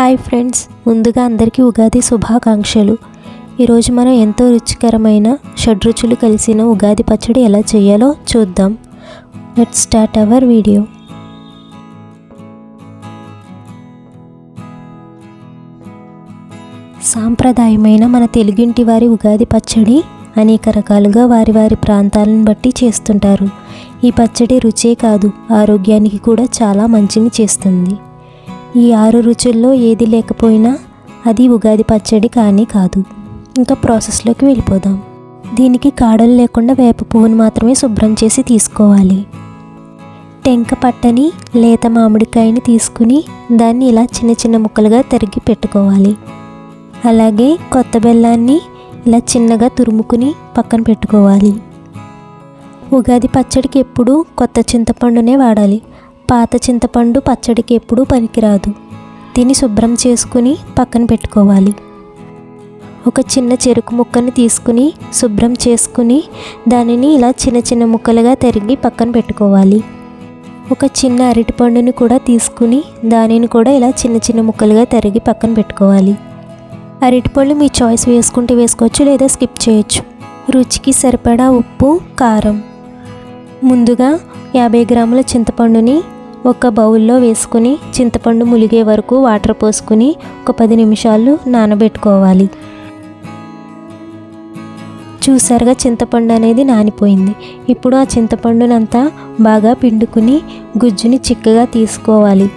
Hi friends ముందుగా అందరికీ ఉగాది శుభాకాంక్షలు. ఈరోజు మనం ఎంతో రుచికరమైన షడ్రుచులు కలిసిన ఉగాది పచ్చడి ఎలా చేయాలో చూద్దాం. లెట్ స్టార్ట్ అవర్ వీడియో సాంప్రదాయమైన మన తెలుగింటి వారి ఉగాది పచ్చడి అనేక రకాలుగా వారి వారి ప్రాంతాలను బట్టి చేస్తుంటారు. ఈ పచ్చడి రుచే కాదు ఆరోగ్యానికి కూడా చాలా మంచిని చేస్తుంది. ఈ ఆరు రుచుల్లో ఏది లేకపోయినా అది ఉగాది పచ్చడి కానీ కాదు. ఇంకా ప్రాసెస్లోకి వెళ్ళిపోదాం. దీనికి కాడలు లేకుండా వేప పువ్వును మాత్రమే శుభ్రం చేసి తీసుకోవాలి. టెంక పట్టని లేత మామిడికాయని తీసుకుని దాన్ని ఇలా చిన్న చిన్న ముక్కలుగా తరిగి పెట్టుకోవాలి. అలాగే కొత్త బెల్లాన్ని ఇలా చిన్నగా తురుముకుని పక్కన పెట్టుకోవాలి. ఉగాది పచ్చడికి ఎప్పుడు కొత్త చింతపండునే వాడాలి. పాత చింతపండు పచ్చడికి ఎప్పుడూ పనికిరాదు. దీన్ని శుభ్రం చేసుకుని పక్కన పెట్టుకోవాలి. ఒక చిన్న చెరుకు ముక్కను తీసుకుని శుభ్రం చేసుకుని దానిని ఇలా చిన్న చిన్న ముక్కలుగా తరిగి పక్కన పెట్టుకోవాలి. ఒక చిన్న అరటిపండుని కూడా తీసుకుని దానిని కూడా ఇలా చిన్న చిన్న ముక్కలుగా తరిగి పక్కన పెట్టుకోవాలి. అరటిపళ్ళు మీ చాయిస్ వేసుకుంటే వేసుకోవచ్చు లేదా స్కిప్ చేయొచ్చు. రుచికి సరిపడా ఉప్పు కారం. ముందుగా యాభై గ్రాముల చింతపండుని ఒక బౌల్లో వేసుకుని చింతపండు ములిగే వరకు వాటర్ పోసుకుని ఒక పది నిమిషాలు నానబెట్టుకోవాలి. చూసారుగా చింతపండు అనేది నానిపోయింది. ఇప్పుడు ఆ చింతపండునంతా బాగా పిండుకుని గుజ్జుని చిక్కగా తీసుకోవాలి.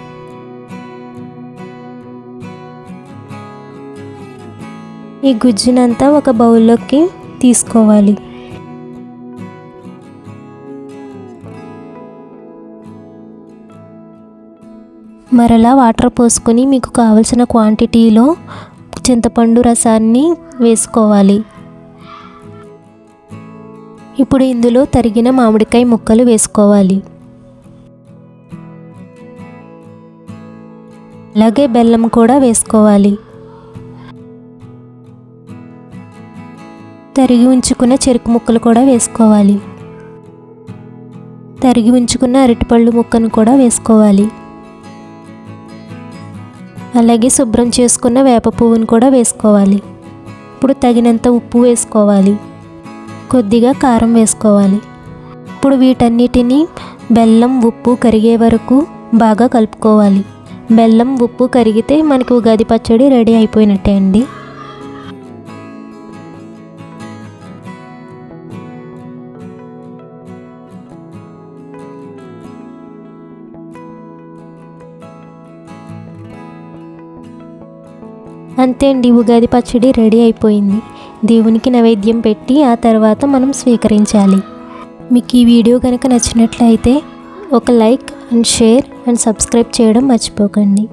ఈ గుజ్జునంతా ఒక బౌల్లోకి తీసుకోవాలి. మరలా వాటర్ పోసుకొని మీకు కావలసిన క్వాంటిటీలో చింతపండు రసాన్ని వేసుకోవాలి. ఇప్పుడు ఇందులో తరిగిన మామిడికాయ ముక్కలు వేసుకోవాలి. అలాగే బెల్లం కూడా వేసుకోవాలి. తరిగి ఉంచుకున్న చెరుకు ముక్కలు కూడా వేసుకోవాలి. తరిగి ఉంచుకున్న అరటిపళ్ళు ముక్కను కూడా వేసుకోవాలి. అలాగే శుభ్రం చేసుకున్న వేప పువ్వును కూడా వేసుకోవాలి. ఇప్పుడు తగినంత ఉప్పు వేసుకోవాలి. కొద్దిగా కారం వేసుకోవాలి. ఇప్పుడు వీటన్నిటిని బెల్లం ఉప్పు కరిగే వరకు బాగా కలుపుకోవాలి. బెల్లం ఉప్పు కరిగితే మనకి ఉగాది పచ్చడి రెడీ అయిపోయినట్టే అండి. అంతే అండి ఉగాది పచ్చడి రెడీ అయిపోయింది. దేవునికి నైవేద్యం పెట్టి ఆ తర్వాత మనం స్వీకరించాలి. మీకు ఈ వీడియో కనుక నచ్చినట్లయితే ఒక like and share and subscribe చేయడం మర్చిపోకండి.